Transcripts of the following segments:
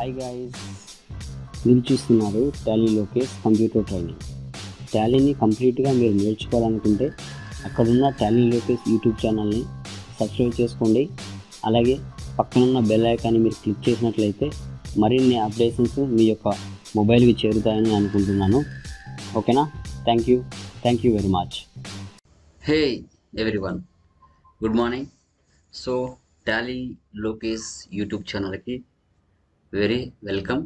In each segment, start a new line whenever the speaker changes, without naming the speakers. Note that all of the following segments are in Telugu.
హాయ్ గాయస్ మీరు చూస్తున్నారు టాలీ లోకేష్ కంప్యూటర్ ట్రైనింగ్ టాలీని కంప్లీట్గా మీరు నేర్చుకోవాలనుకుంటే అక్కడున్న టాలీ లోకేష్ యూట్యూబ్ ఛానల్ని సబ్స్క్రైబ్ చేసుకోండి. అలాగే పక్కనున్న బెల్ ఐకాన్ని మీరు క్లిక్ చేసినట్లయితే మరిన్ని అప్డేషన్స్ మీ యొక్క మొబైల్కి చేరుతాయని అనుకుంటున్నాను. ఓకేనా? Thank you thank you very much
hey everyone good morning so Tally Lokesh YouTube ఛానల్కి వెరీ వెల్కమ్.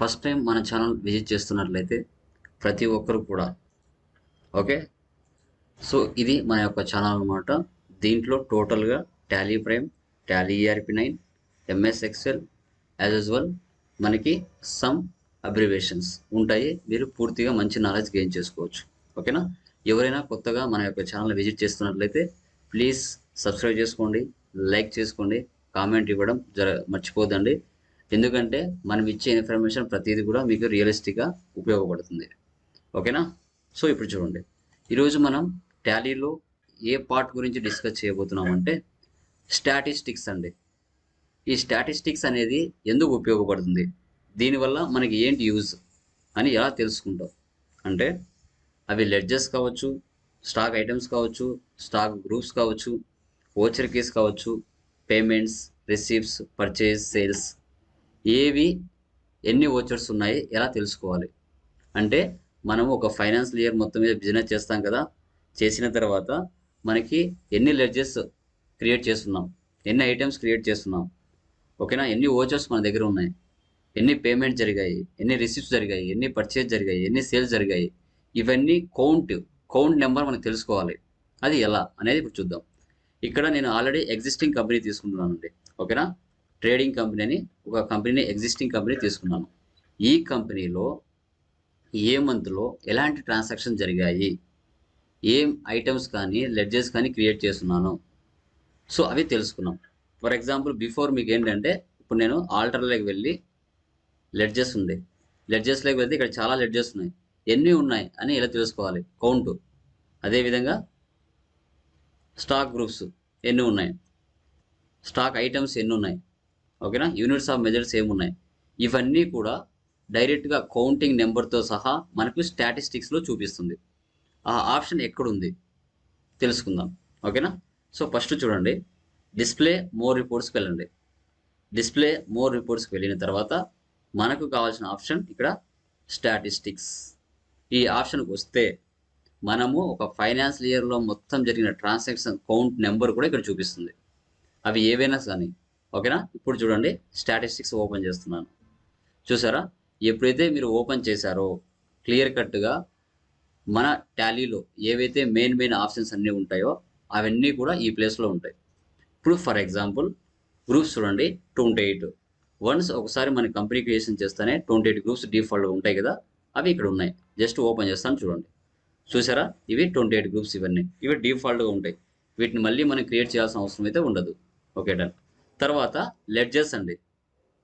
ఫస్ట్ టైం మన ఛానల్ విజిట్ చేస్తున్నట్లయితే ప్రతి ఒక్కరు కూడా. ఓకే? సో ఇది మన యొక్క ఛానల్ అనమాట దీంట్లో టోటల్గా Tally prime Tally ERP nine MS excel as usual మనకి సమ్ అబ్రివేషన్స్ ఉంటాయి. మీరు పూర్తిగా మంచి నాలెడ్జ్ గెయిన్ చేసుకోవచ్చు. ఓకేనా? ఎవరైనా కొత్తగా మన యొక్క ఛానల్ విజిట్ చేస్తున్నట్లయితే ప్లీజ్ సబ్స్క్రైబ్ చేసుకోండి లైక్ చేసుకోండి కామెంట్ ఇవ్వడం జర మర్చిపోదండి ఎందుకంటే మనం ఇచ్చే ఇన్ఫర్మేషన్ ప్రతిదీ కూడా మీకు రియలిస్టిక్గా ఉపయోగపడుతుంది. ఓకేనా? సో ఇప్పుడు చూడండి. ఈరోజు మనం టాలీలో ఏ పార్ట్ గురించి డిస్కస్ చేయబోతున్నామంటే స్టాటిస్టిక్స్ అండి. ఈ స్టాటిస్టిక్స్ అనేది ఎందుకు ఉపయోగపడుతుంది? దీనివల్ల మనకి ఏంటి యూజ్ అని ఎలా తెలుసుకుంటాం? అంటే అవి లెడ్జెస్ కావచ్చు స్టాక్ ఐటమ్స్ కావచ్చు స్టాక్ గ్రూప్స్ కావచ్చు ఓచర్ కేస్ కావచ్చు పేమెంట్స్ రిసీప్ట్స్ పర్చేస్ సేల్స్ ఏవి ఎన్ని ఓచర్స్ ఉన్నాయి ఎలా తెలుసుకోవాలి? అంటే మనం ఒక ఫైనాన్షియల్ ఇయర్ మొత్తం మీద బిజినెస్ చేస్తాం కదా చేసిన తర్వాత మనకి ఎన్ని లెడ్జెస్ క్రియేట్ చేస్తున్నాం ఎన్ని ఐటమ్స్ క్రియేట్ చేస్తున్నాం ఓకేనా? ఎన్ని ఓచర్స్ మన దగ్గర ఉన్నాయి ఎన్ని పేమెంట్ జరిగాయి ఎన్ని రిసీప్ట్స్ జరిగాయి ఎన్ని పర్చేస్ జరిగాయి ఎన్ని సేల్స్ జరిగాయి ఇవన్నీ కౌంట్ కౌంట్ నెంబర్ మనకు తెలుసుకోవాలి. అది ఎలా అనేది ఇప్పుడు చూద్దాం. ఇక్కడ నేను ఆల్రెడీ ఎగ్జిస్టింగ్ కంపెనీ తీసుకుంటున్నానండి ఓకేనా? ట్రేడింగ్ కంపెనీని ఒక కంపెనీని ఎగ్జిస్టింగ్ కంపెనీ తీసుకున్నాను. ఈ కంపెనీలో ఏ మంత్లో ఎలాంటి ట్రాన్సాక్షన్ జరిగాయి? ఏం ఐటమ్స్ కానీ లెడ్జెస్ కానీ క్రియేట్ చేస్తున్నాను. సో అవి తెలుసుకున్నాం. ఫర్ ఎగ్జాంపుల్ బిఫోర్ మీకు ఏంటంటే ఇప్పుడు నేను ఆల్టర్లోకి వెళ్ళి లెడ్జెస్ ఉంది. లెడ్జెస్లోకి వెళ్తే ఇక్కడ చాలా లెడ్జెస్ ఉన్నాయి. ఎన్ని ఉన్నాయి అని ఎలా తెలుసుకోవాలి? కౌంటు అదేవిధంగా స్టాక్ గ్రూప్స్ ఎన్ని ఉన్నాయి? స్టాక్ ఐటమ్స్ ఎన్ని ఉన్నాయి? ఓకేనా? యూనిట్స్ ఆఫ్ మెజర్స్ ఏమున్నాయి ఇవన్నీ కూడా డైరెక్ట్గా కౌంటింగ్ నెంబర్తో సహా మనకు స్టాటిస్టిక్స్లో చూపిస్తుంది. ఆ ఆప్షన్ ఎక్కడుంది? తెలుసుకుందాం. ఓకేనా? సో ఫస్ట్ చూడండి. డిస్ప్లే మోర్ రిపోర్ట్స్కి వెళ్ళండి. డిస్ప్లే మోర్ రిపోర్ట్స్కి వెళ్ళిన తర్వాత మనకు కావాల్సిన ఆప్షన్ ఇక్కడ స్టాటిస్టిక్స్. ఈ ఆప్షన్కి వస్తే మనము ఒక ఫైనాన్షియల్ ఇయర్లో మొత్తం జరిగిన ట్రాన్సాక్షన్ కౌంట్ నెంబర్ కూడా ఇక్కడ చూపిస్తుంది. అవి ఏవైనా కానీ ఓకేనా? ఇప్పుడు చూడండి స్టాటిస్టిక్స్ ఓపెన్ చేస్తున్నాను. చూసారా? ఎప్పుడైతే మీరు ఓపెన్ చేశారో క్లియర్ కట్గా మన టాలీలో ఏవైతే మెయిన్ మెయిన్ ఆప్షన్స్ అన్నీ ఉంటాయో అవన్నీ కూడా ఈ ప్లేస్లో ఉంటాయి. ఇప్పుడు ఫర్ ఎగ్జాంపుల్ గ్రూప్స్ చూడండి ట్వంటీ ఎయిట్. వన్స్ ఒకసారి మన కంపెనీ క్రియేషన్ చేస్తేనే ట్వంటీ ఎయిట్ గ్రూప్స్ డిఫాల్ట్ ఉంటాయి కదా అవి ఇక్కడ ఉన్నాయి. జస్ట్ ఓపెన్ చేస్తాను చూడండి. చూసారా? ఇవి ట్వంటీ ఎయిట్ గ్రూప్స్ ఇవన్నీ. ఇవి డిఫాల్ట్గా ఉంటాయి. వీటిని మళ్ళీ మనం క్రియేట్ చేయాల్సిన అవసరం అయితే ఉండదు. Okay done. తర్వాత లెడ్జెస్ అండి.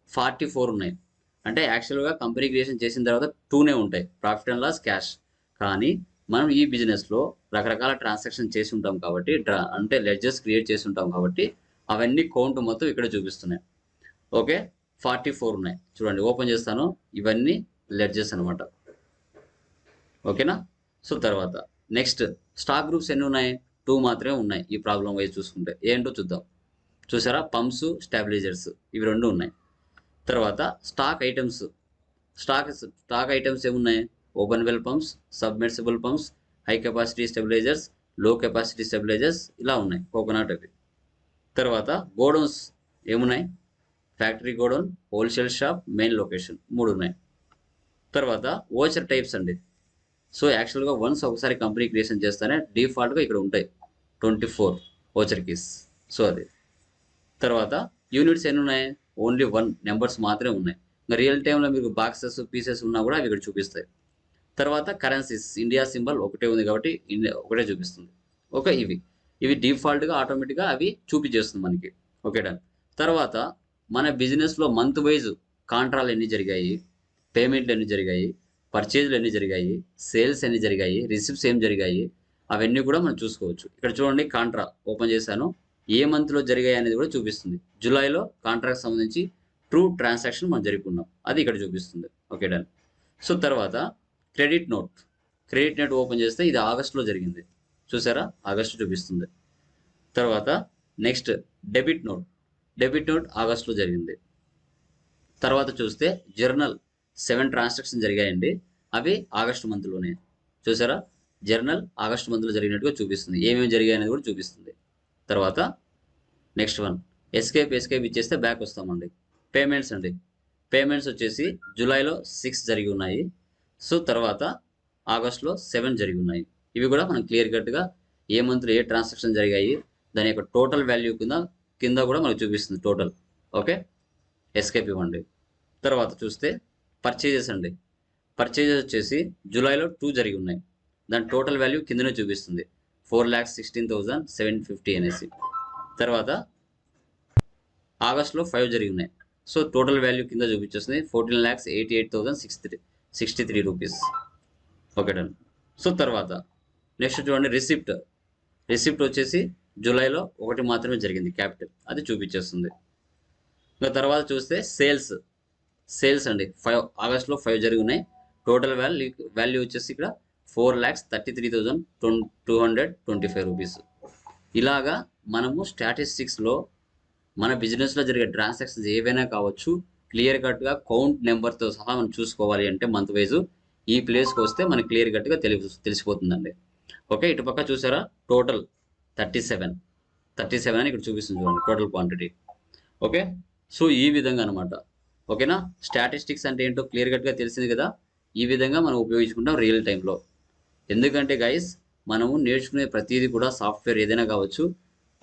ఫార్టీ ఫోర్ ఉన్నాయి. అంటే యాక్చువల్గా కంపెనీ క్రియేషన్ చేసిన తర్వాత టూనే ఉంటాయి. ప్రాఫిట్ అండ్ లాస్ క్యాష్ కానీ మనం ఈ బిజినెస్లో రకరకాల ట్రాన్సాక్షన్ చేసి ఉంటాం కాబట్టి డ్రా- అంటే లెడ్జెస్ క్రియేట్ చేసి ఉంటాం కాబట్టి అవన్నీ కౌంట్ మొత్తం ఇక్కడ చూపిస్తున్నాయి. ఓకే ఫార్టీ ఫోర్ ఉన్నాయి. చూడండి ఓపెన్ చేస్తాను. ఇవన్నీ లెడ్జెస్ అనమాట ఓకేనా సో తర్వాత నెక్స్ట్ స్టాక్ గ్రూప్స్ ఎన్ని ఉన్నాయి? టూ మాత్రమే ఉన్నాయి ఈ ప్రాబ్లం వైజ్ చూసుకుంటే. ఏంటో చూద్దాం. చూసారా? పంప్స్ స్టాబిలైజర్స్ ఇవి రెండు ఉన్నాయి. తర్వాత stock items stock stock items ఏమున్నాయి? Open well pumps submersible pumps high capacity స్టెబిలైజర్స్లో capacity stabilisers ఇలా ఉన్నాయి కోకోనట్ అవి. తర్వాత గోడౌన్స్ ఏమున్నాయి? Factory godown wholesale shop main location మూడు ఉన్నాయి. తర్వాత ఓచర్ టైప్స్ అండి. సో యాక్చువల్గా వన్స్ ఒకసారి కంపెనీ క్రియేషన్ చేస్తేనే డిఫాల్ట్గా ఇక్కడ ఉంటాయి. Twenty four voucher keys so అది. తర్వాత యూనిట్స్ ఎన్ని ఉన్నాయి ఓన్లీ వన్ నెంబర్స్ మాత్రమే ఉన్నాయి. ఇంకా రియల్ టైంలో మీకు బాక్సెస్ పీసెస్ ఉన్నా కూడా అవి ఇక్కడ చూపిస్తాయి. తర్వాత కరెన్సీస్ ఇండియా సింబల్ ఒకటే ఉంది కాబట్టి ఇండియా ఒకటే చూపిస్తుంది. ఓకే ఇవి. ఇవి డిఫాల్ట్గా ఆటోమేటిక్గా అవి చూపించేస్తుంది మనకి. ఓకే డన్ తర్వాత మన బిజినెస్లో మంత్ వైజ్ కాంట్రాలు ఎన్ని జరిగాయి? పేమెంట్లు ఎన్ని జరిగాయి? పర్చేజ్లు ఎన్ని జరిగాయి? సేల్స్ ఎన్ని జరిగాయి? రిసిప్ట్స్ ఏం జరిగాయి? అవన్నీ కూడా మనం చూసుకోవచ్చు. ఇక్కడ చూడండి కాంట్రా ఓపెన్ చేశాను. ఏ మంత్లో జరిగాయి అనేది కూడా చూపిస్తుంది. జూలైలో కాంట్రాక్ట్ సంబంధించి ట్రూ ట్రాన్సాక్షన్ మనం జరుపుకున్నాం. అది ఇక్కడ చూపిస్తుంది. Okay done. సో తర్వాత credit note. Credit note open చేస్తే ఇది ఆగస్టులో జరిగింది. చూసారా? ఆగస్టు చూపిస్తుంది. తర్వాత next debit note. Debit note ఆగస్టులో జరిగింది. తర్వాత చూస్తే జర్నల్ సెవెన్ ట్రాన్సాక్షన్ జరిగాయండి. అవి ఆగస్టు మంత్లోనే. చూసారా? జర్నల్ ఆగస్టు మంత్లో జరిగినట్టుగా చూపిస్తుంది. ఏమేమి జరిగాయి అనేది కూడా చూపిస్తుంది. తర్వాత నెక్స్ట్ వన్. ఎస్కేప్ ఎస్కేప్ ఇచ్చేస్తే బ్యాక్ వస్తామండి. పేమెంట్స్ అండి. పేమెంట్స్ వచ్చేసి జూలైలో సిక్స్ జరిగి ఉన్నాయి. సో తర్వాత ఆగస్ట్లో సెవెన్ జరిగి ఉన్నాయి. ఇవి కూడా మనం క్లియర్ కట్గా ఏ మంత్లో ఏ ట్రాన్సాక్షన్ జరిగాయి దాని యొక్క టోటల్ వాల్యూ కింద కింద కూడా మనకు చూపిస్తుంది టోటల్ ఓకే ఎస్కేప్ ఇవ్వండి. తర్వాత చూస్తే పర్చేజెస్ అండి. పర్చేజెస్ వచ్చేసి జూలైలో టూ జరిగి ఉన్నాయి. దాని టోటల్ వాల్యూ కిందనే చూపిస్తుంది. Four lakhs sixteen thousand seven fifty అనేసి తర్వాత ఆగస్ట్లో ఫైవ్ జరిగినాయి. సో టోటల్ వాల్యూ కింద చూపించేస్తుంది fourteen lakhs eighty eight thousand six three sixty three rupees. Okay done. So తర్వాత నెక్స్ట్ చూడండి రిసిప్ట్. రిసిప్ట్ వచ్చేసి జూలైలో ఒకటి మాత్రమే జరిగింది క్యాపిటల్. అది చూపించేస్తుంది. ఇంకా తర్వాత చూస్తే సేల్స్. సేల్స్ అండి. ఫైవ్ ఆగస్ట్లో ఫైవ్ జరిగినాయి. టోటల్ వాల్యూ వాల్యూ వచ్చేసి ఇక్కడ four lakhs thirty three thousand two hundred twenty five rupees. ఇలాగా మనము స్టాటిస్టిక్స్లో మన బిజినెస్లో జరిగే ట్రాన్సాక్షన్స్ ఏవైనా కావచ్చు క్లియర్ కట్గా కౌంట్ నెంబర్తో సహా మనం చూసుకోవాలి అంటే మంత్ వైజ్ ఈ ప్లేస్కి వస్తే మనకి క్లియర్ కట్గా తెలిసి తెలిసిపోతుందండి. ఓకే ఇటుపక్క చూసారా? Total thirty seven. Thirty seven అని ఇక్కడ చూపిస్తుంది చూడండి టోటల్ క్వాంటిటీ. ఓకే సో ఈ విధంగా అనమాట ఓకేనా? స్టాటిస్టిక్స్ అంటే ఏంటో క్లియర్ కట్గా తెలిసింది కదా? ఈ విధంగా మనం ఉపయోగించుకుంటాం రియల్ టైంలో ఎందుకంటే గైస్ మనము నేర్చుకునే ప్రతిదీ కూడా సాఫ్ట్వేర్ ఏదైనా కావచ్చు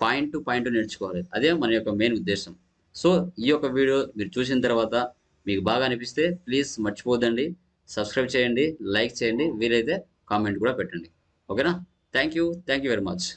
పాయింట్ టు పాయింట్ నేర్చుకోవాలి. అదే మన యొక్క మెయిన్ ఉద్దేశం. సో ఈ యొక్క వీడియో మీరు చూసిన తర్వాత మీకు బాగా అనిపిస్తే ప్లీజ్ మర్చిపోదండి సబ్స్క్రైబ్ చేయండి లైక్ చేయండి వీలైతే కామెంట్ కూడా పెట్టండి. ఓకేనా thank you thank you very much